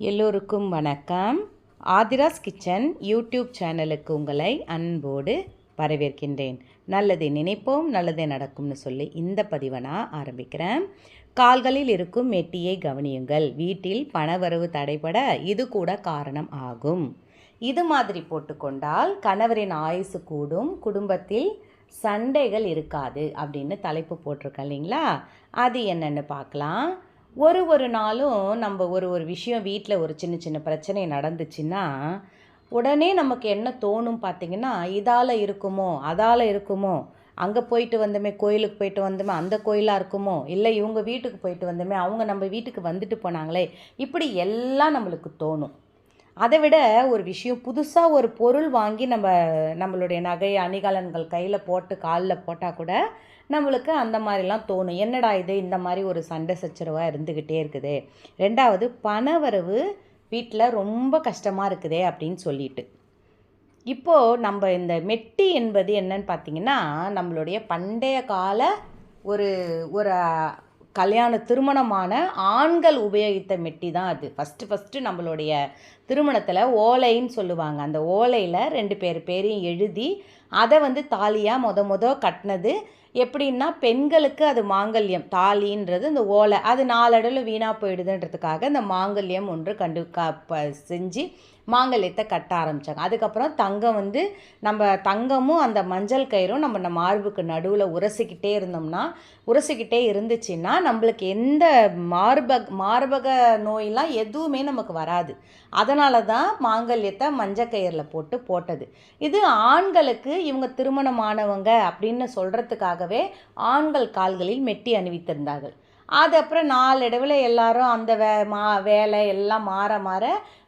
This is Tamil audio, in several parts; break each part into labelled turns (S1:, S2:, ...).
S1: எல்லோருக்கும் வணக்கம். ஆதிராஸ் கிச்சன் யூடியூப் சேனலுக்கு உங்களை அன்போடு வரவேற்கின்றேன். நல்லதை நினைப்போம் நல்லதே நடக்கும்னு சொல்லி இந்த பதிவை நான் ஆரம்பிக்கிறேன். கால்களில் இருக்கும் மெட்டியை கவனியுங்கள். வீட்டில் பணவரவு தடைபட இது கூட காரணம் ஆகும். இது மாதிரி போட்டுக்கொண்டால் கணவரின் ஆயுசு கூடும் குடும்பத்தில் சண்டைகள் இருக்காது அப்படின்னு தலைப்பு போட்டிருக்கேன் இல்லைங்களா? அது என்னென்னு பார்க்கலாம். ஒரு ஒரு நாளும் நம்ம ஒரு ஒரு விஷயம் வீட்டில் ஒரு சின்ன சின்ன பிரச்சனை நடந்துச்சுன்னா உடனே நமக்கு என்ன தோணும் பார்த்தீங்கன்னா இதால் இருக்குமோ அதால் இருக்குமோ அங்கே போயிட்டு வந்தோமே கோயிலுக்கு போயிட்டு வந்தோமே அந்த கோயிலாக இருக்குமோ இல்லை இவங்க வீட்டுக்கு போயிட்டு வந்தோமே அவங்க நம்ம வீட்டுக்கு வந்துட்டு போனாங்களே இப்படி எல்லாம் நம்மளுக்கு தோணும். அதை விட ஒரு விஷயம் புதுசாக ஒரு பொருள் வாங்கி நம்ம நம்மளுடைய நகை அணிகலன்கள் கையில் போட்டு காலில் போட்டால் கூட நம்மளுக்கு அந்த மாதிரிலாம் தோணும். என்னடா இது? இந்த மாதிரி ஒரு சண்டை சச்சரவாக இருந்துக்கிட்டே இருக்குது. ரெண்டாவது பணவரவு வீட்டில் ரொம்ப கஷ்டமாக இருக்குதே அப்படின்னு சொல்லிட்டு. இப்போது நம்ம இந்த மெட்டி என்பது என்னன்னு பார்த்தீங்கன்னா நம்மளுடைய பண்டைய கால ஒரு ஒரு கல்யாண திருமணமான ஆண்கள் உபயோகித்த மெட்டி தான் அது. ஃபஸ்ட்டு ஃபஸ்ட்டு நம்மளுடைய திருமணத்தில் ஓலைன்னு சொல்லுவாங்க. அந்த ஓலையில் ரெண்டு பேர் பேரையும் எழுதி அதை வந்து தாலியாக மொத மொத கட்டினது. எப்படின்னா பெண்களுக்கு அது மாங்கல்யம். தாலின்றது இந்த ஓலை. அது நாளடைவில் வீணாக போயிடுதுன்றதுக்காக இந்த மாங்கல்யம் ஒன்று கண்டு கா ப செஞ்சு மாங்கல்யத்தை கட்ட ஆரம்பித்தாங்க அதுக்கப்புறம் தங்கம் வந்து நம்ம தங்கமும் அந்த மஞ்சள் கயிறும் நம்ம நம்ம மார்புக்கு நடுவில் உரசிக்கிட்டே இருந்தோம்னா உரசிக்கிட்டே இருந்துச்சுன்னா நம்மளுக்கு எந்த மார்பக மார்பக நோயெலாம் எதுவுமே நமக்கு வராது. அதனால தான் மாங்கல்யத்தை மஞ்சள் கயிறில் போட்டு போட்டது. இது ஆண்களுக்கு இவங்க திருமணமானவங்க அப்படின்னு சொல்கிறதுக்காகவே ஆண்கள் கால்களில் மெட்டி அணிவித்திருந்தார்கள். அது அப்புறம் நாளடைவில் எல்லாரும் அந்த வே மா வேலை எல்லாம் மாற மாற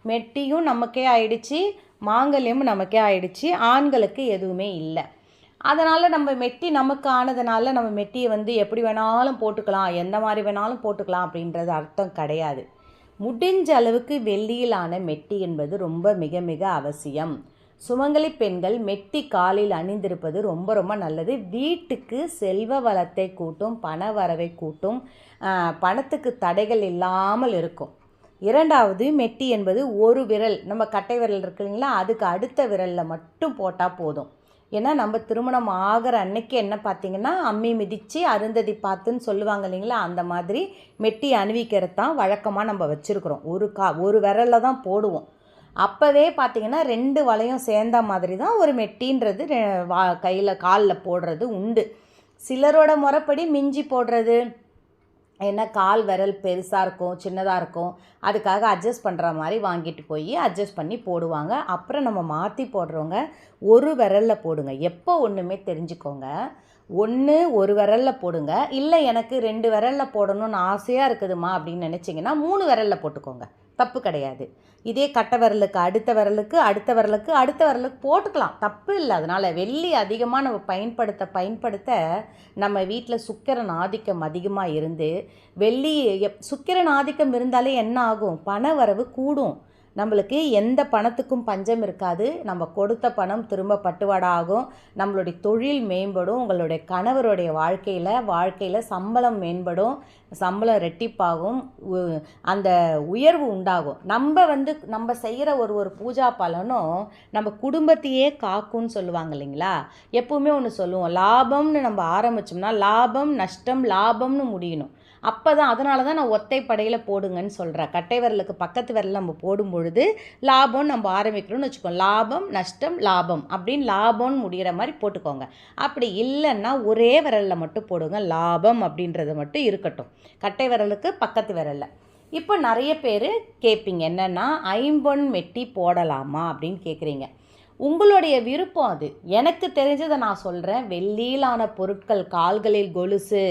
S1: மெட்டியும் நமக்கே ஆயிடுச்சு மாங்கல்யமும் நமக்கே ஆயிடுச்சு ஆண்களுக்கு எதுவுமே இல்லை. அதனால் நம்ம மெட்டி நமக்கு ஆனதுனால நம்ம மெட்டியை வந்து எப்படி வேணாலும் போட்டுக்கலாம் எந்த மாதிரி வேணாலும் போட்டுக்கலாம் அப்படின்றது அர்த்தம் கிடையாது. முடிஞ்ச அளவுக்கு வெள்ளியிலான மெட்டி என்பது ரொம்ப மிக மிக அவசியம். சுமங்கலி பெண்கள் மெட்டி காலில் அணிந்திருப்பது ரொம்ப ரொம்ப நல்லது. வீட்டுக்கு செல்வ வளத்தை கூட்டும் பண வரவை கூட்டும் பணத்துக்கு தடைகள் இல்லாமல் இருக்கும். இரண்டாவது மெட்டி என்பது ஒரு விரல் நம்ம கட்டை விரல் இருக்குங்களா அதுக்கு அடுத்த விரலில் மட்டும் போட்டால் போதும். ஏன்னா நம்ம திருமணம் ஆகிற அன்னைக்கு என்ன பார்த்தீங்கன்னா அம்மி மிதித்து அருந்ததி பார்த்துன்னு சொல்லுவாங்க இல்லைங்களா? அந்த மாதிரி மெட்டி அணிவிக்கிறது தான் வழக்கமாக நம்ம வச்சுருக்குறோம். ஒரு கா ஒரு விரலில் தான் போடுவோம். அப்போவே பார்த்தீங்கன்னா ரெண்டு வளையம் சேர்ந்த மாதிரி தான் ஒரு மெட்டின்றது வா கையில் காலில் போடுறது உண்டு. சிலரோட முறைப்படி மிஞ்சி போடுறது. ஏன்னா கால் விரல் பெருசாக இருக்கும் சின்னதாக இருக்கும். அதுக்காக அட்ஜஸ்ட் பண்ணுற மாதிரி வாங்கிட்டு போய் அட்ஜஸ்ட் பண்ணி போடுவாங்க. அப்புறம் நம்ம மாற்றி போடுறவங்க ஒரு விரலில் போடுங்க. எப்போ ஒன்றுமே தெரிஞ்சுக்கோங்க. ஒன்று ஒரு விரலில் போடுங்க. இல்லை எனக்கு ரெண்டு விரலில் போடணும்னு ஆசையாக இருக்குதுமா அப்படின்னு நினச்சிங்கன்னா மூணு விரலில் போட்டுக்கோங்க. தப்பு கிடையாது. இதே கட்டை விரலுக்கு அடுத்த விரலுக்கு அடுத்த விரலுக்கு அடுத்த விரலுக்கு போட்டுக்கலாம். தப்பு இல்லை. அதனால் வெள்ளி அதிகமாக நம்ம பயன்படுத்த பயன்படுத்த நம்ம வீட்டில் சுக்கரன் ஆதிக்கம் அதிகமாக இருந்து வெள்ளி எப் சுக்கிரன் ஆதிக்கம் இருந்தாலே என்ன ஆகும்? பண வரவு கூடும். நம்மளுக்கு எந்த பணத்துக்கும் பஞ்சம் இருக்காது. நம்ம கொடுத்த பணம் திரும்ப பட்டுவாடா ஆகும் நம்மளுடைய தொழில் மேம்படும். உங்களுடைய கணவருடைய வாழ்க்கையில் வாழ்க்கையில் சம்பளம் மேம்படும். சம்பளம் ரெட்டிப்பாகும். அந்த உயர்வு உண்டாகும். நம்ம வந்து நம்ம செய்கிற ஒரு ஒரு பூஜா பலனும் நம்ம குடும்பத்தையே காக்கும்னு சொல்லுவாங்க இல்லைங்களா? எப்பவுமே ஒன்று சொல்லுவோம். லாபம்னு நம்ம ஆரம்பித்தோம்னா லாபம் நஷ்டம் லாபம்னு முடியணும். அப்போ தான் அதனால தான் நான் ஒத்தை படையில் போடுங்கன்னு சொல்கிறேன் கட்டை விரலுக்கு பக்கத்து விரல் நம்ம போடும் பொழுது லாபம் நம்ம ஆரம்பிக்கிறோம்னு வச்சுக்கோங்க. லாபம் நஷ்டம் லாபம் அப்படின்னு லாபம்னு முடிகிற மாதிரி போட்டுக்கோங்க. அப்படி இல்லைன்னா ஒரே விரலில் மட்டும் போடுங்க. லாபம் அப்படின்றது மட்டும் இருக்கட்டும். கட்டை விரலுக்கு பக்கத்து விரலில். இப்போ நிறைய பேர் கேட்பீங்க என்னென்னா ஐம்பொன் மெட்டி போடலாமா அப்படின்னு கேட்குறீங்க உங்களுடைய விருப்பம் அது. எனக்கு தெரிஞ்சதை நான் சொல்கிறேன் வெள்ளியிலான பொருட்கள் கால்களில் கொலுசு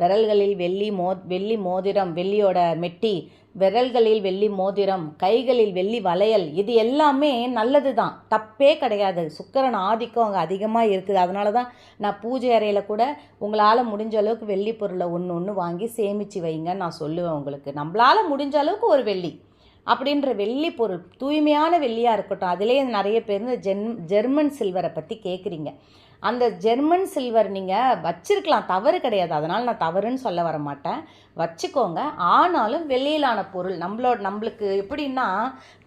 S1: விரல்களில் வெள்ளி மோ வெள்ளி மோதிரம் வெள்ளியோட மெட்டி விரல்களில் வெள்ளி மோதிரம் கைகளில் வெள்ளி வளையல் இது எல்லாமே நல்லது தான் தப்பே கிடையாது. சுக்கரன் ஆதிக்கம் அங்கே அதிகமாக இருக்குது. அதனால தான் நான் பூஜை அறையில் கூட உங்களால் முடிஞ்ச அளவுக்கு வெள்ளி பொருளை ஒன்று ஒன்று வாங்கி சேமித்து வைங்கன்னு நான் சொல்லுவேன் உங்களுக்கு. நம்மளால் முடிஞ்ச அளவுக்கு ஒரு வெள்ளி. அப்படின்ற வெள்ளி பொருள் தூய்மையான வெள்ளியாக இருக்கட்டும் அதிலே நிறைய பேர் இந்த ஜென் ஜெர்மன் சில்வரை பற்றி கேட்குறீங்க அந்த ஜெர்மன் சில்வர் நீங்கள் வச்சிருக்கலாம் தவறு கிடையாது. அதனால் நான் தவறுன்னு சொல்ல வர மாட்டேன். வச்சுக்கோங்க. ஆனாலும் வெள்ளியிலான பொருள் நம்மளோட நம்மளுக்கு எப்படின்னா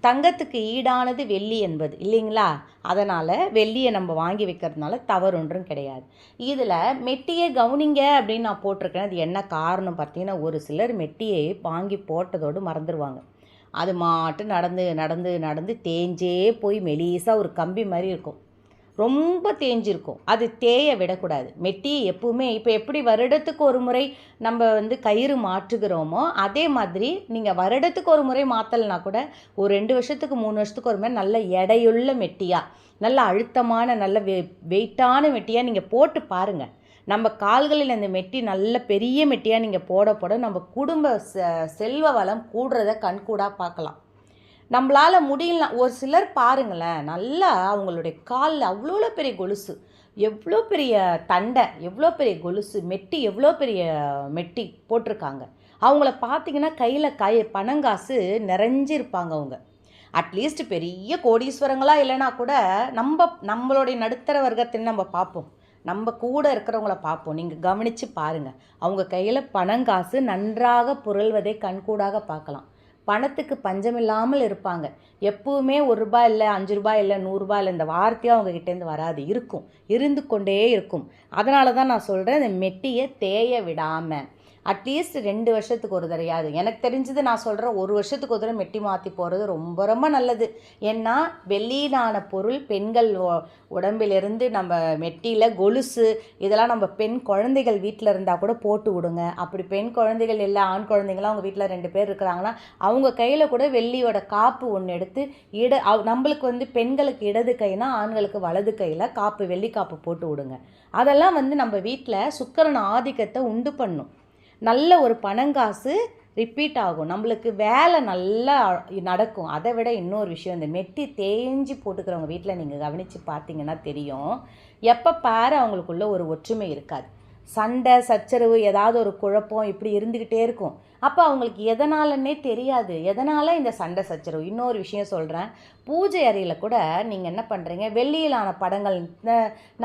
S1: தங்கத்துக்கு ஈடானது வெள்ளி என்பது இல்லைங்களா? அதனால் வெள்ளியை நம்ம வாங்கி வைக்கிறதுனால தவறு ஒன்றும் கிடையாது. இதில் மெட்டியை கவனிங்க அப்படின்னு நான் போட்டிருக்கேன். அது என்ன காரணம் பார்த்தீங்கன்னா ஒரு சிலர் மெட்டியை வாங்கி போட்டதோடு மறந்துடுவாங்க அது மாட்டு நடந்து நடந்து நடந்து தேஞ்சே போய் மெலீஸாக ஒரு கம்பி மாதிரி இருக்கும். ரொம்ப தேஞ்சிருக்கும். அது தேய விடக்கூடாது. மெட்டி எப்பவுமே இப்போ எப்படி வருடத்துக்கு ஒரு முறை நம்ம வந்து கயிறு மாற்றுகிறோமோ அதே மாதிரி நீங்கள் வருடத்துக்கு ஒரு முறை மாற்றலைனா கூட ஒரு ரெண்டு வருஷத்துக்கு மூணு வருஷத்துக்கு ஒரு மாதிரி நல்ல எடையுள்ள மெட்டியாக நல்ல அழுத்தமான நல்ல வெ வெயிட்டான மெட்டியாக நீங்கள் போட்டு பாருங்கள் நம்ம கால்களில் அந்த மெட்டி நல்ல பெரிய மெட்டியாக நீங்கள் போட போட நம்ம குடும்ப செ செல்வ வளம் கூடுறத கண்கூடாக பார்க்கலாம். நம்மளால் முடியலாம் ஒரு சிலர் பாருங்களேன் நல்லா அவங்களுடைய காலில் அவ்வளோ பெரிய கொலுசு எவ்வளோ பெரிய தண்டை எவ்வளோ பெரிய கொலுசு மெட்டி எவ்வளோ பெரிய மெட்டி போட்டிருக்காங்க. அவங்கள பார்த்தீங்கன்னா கையில் கை பணங்காசு நிறைஞ்சிருப்பாங்க அவங்க. அட்லீஸ்ட் பெரிய கோடீஸ்வரங்களாக இல்லைனா கூட நம்ம நம்மளுடைய நடுத்தர வர்க்கத்தை நம்ம பார்ப்போம். நம்ம கூட இருக்கிறவங்கள பார்ப்போம். நீங்கள் கவனித்து பாருங்கள் அவங்க கையில் பணங்காசு நன்றாக புரள்வதை கண்கூடாக பார்க்கலாம். பணத்துக்கு பஞ்சமில்லாமல் இருப்பாங்க. எப்பவுமே ஒரு ரூபாய் இல்லை அஞ்சு ரூபாய் இல்லை நூறுரூபா இல்லை இந்த வார்த்தையும் அவங்க கிட்டேருந்து வராது. இருக்கும். இருந்து கொண்டே இருக்கும். அதனால தான் நான் சொல்கிறேன் இந்த மெட்டியை தேய விடாமல் அட்லீஸ்ட் ரெண்டு வருஷத்துக்கு ஒரு தடையாது எனக்கு தெரிஞ்சது நான் சொல்கிறேன் ஒரு வருஷத்துக்கு ஒரு தடவை மெட்டி மாற்றி போகிறது ரொம்ப ரொம்ப நல்லது. ஏன்னா வெள்ளியிலான பொருள் பெண்கள் உடம்பிலிருந்து நம்ம மெட்டியில் கொலுசு இதெல்லாம் நம்ம பெண் குழந்தைகள் வீட்டில் இருந்தால் கூட போட்டு விடுங்க. அப்படி பெண் குழந்தைகள் இல்லை ஆண் குழந்தைங்களாம் அவங்க வீட்டில் ரெண்டு பேர் இருக்கிறாங்கன்னா அவங்க கையில் கூட வெள்ளியோட காப்பு ஒன்று எடுத்து இட அவ் நம்மளுக்கு வந்து பெண்களுக்கு இடது கைனா ஆண்களுக்கு வலது கையில் காப்பு வெள்ளி காப்பு போட்டு விடுங்க. அதெல்லாம் வந்து நம்ம வீட்டில் சுக்கரன் ஆதிக்கத்தை உண்டு பண்ணும். நல்ல ஒரு பணங்காசு ரிப்பீட் ஆகும். நம்மளுக்கு வேலை நல்லா நடக்கும். அதை விட இன்னொரு விஷயம் இந்த மெட்டி தேஞ்சு போட்டுக்கிறவங்க வீட்டில் நீங்கள் கவனித்து பார்த்தீங்கன்னா தெரியும். எப்போ பாரு அவங்களுக்குள்ள ஒரு ஒற்றுமை இருக்காது. சண்டை சச்சரவு ஏதாவது ஒரு குழப்பம் இப்படி இருந்துக்கிட்டே இருக்கும். அப்போ அவங்களுக்கு எதனாலன்னே தெரியாது. எதனால் இந்த சண்டை சச்சரவு? இன்னொரு விஷயம் சொல்கிறேன் பூஜை அறையில் கூட நீங்கள் என்ன பண்ணுறீங்க வெள்ளியிலான படங்கள் இந்த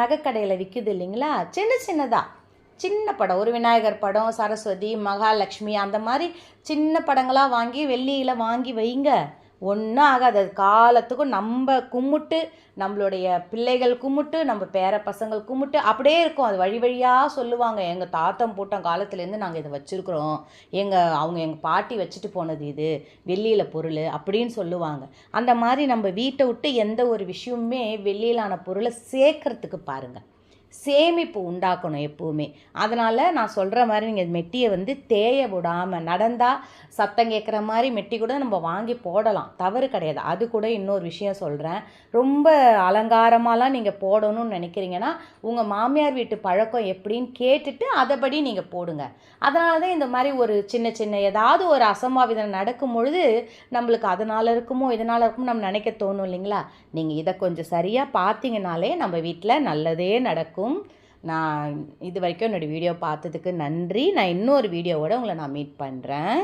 S1: நகைக்கடையில் விற்குது இல்லைங்களா? சின்ன சின்னதாக சின்ன படம். ஒரு விநாயகர் படம் சரஸ்வதி மகாலட்சுமி அந்த மாதிரி சின்ன படங்களாக வாங்கி வெள்ளியில் வாங்கி வைங்க. ஒன்றும் ஆகாது. அது காலத்துக்கும் நம்ம கும்பிட்டு நம்மளுடைய பிள்ளைகள் கும்பிட்டு நம்ம பேர பசங்கள் கும்பிட்டு அப்படியே இருக்கும். அது வழி வழியாக சொல்லுவாங்க. எங்கள் தாத்தம் பூட்டம் காலத்துலேருந்து நாங்கள் இதை வச்சுருக்குறோம். எங்கள் அவங்க எங்கள் பாட்டி வச்சுட்டு போனது இது வெள்ளியில் பொருள் அப்படின்னு சொல்லுவாங்க. அந்த மாதிரி நம்ம வீட்டை விட்டு எந்த ஒரு விஷயமுமே வெள்ளியிலான பொருளை சேர்க்கறதுக்கு பாருங்கள் சேமிப்பு உண்டாக்கணும் எப்போவுமே. அதனால் நான் சொல்கிற மாதிரி நீங்கள் மெட்டியை வந்து தேய விடாமல் நடந்தால் சத்தம் கேட்குற மாதிரி மெட்டி கூட நம்ம வாங்கி போடலாம். தவறு கிடையாது. அது கூட இன்னொரு விஷயம் சொல்கிறேன் ரொம்ப அலங்காரமாலாம் நீங்கள் போடணும்னு நினைக்கிறீங்கன்னா உங்கள் மாமியார் வீட்டு பழக்கம் எப்படின்னு கேட்டுட்டு அதைபடி நீங்கள் போடுங்க. அதனால தான் இந்த மாதிரி ஒரு சின்ன சின்ன ஏதாவது ஒரு அசம்பாவிதம் நடக்கும் பொழுது நம்மளுக்கு அதனால் இருக்குமோ இதனால் இருக்குமோ நம்ம நினைக்க தோணும் இல்லைங்களா? நீங்கள் இதை கொஞ்சம் சரியாக பார்த்தீங்கனாலே நம்ம வீட்டில் நல்லதே நடக்கும். நான் இது வரைக்கும் என்னோடய வீடியோ பார்த்ததுக்கு நன்றி. நான் இன்னொரு வீடியோவோட உங்களை நான் மீட் பண்ணுறேன்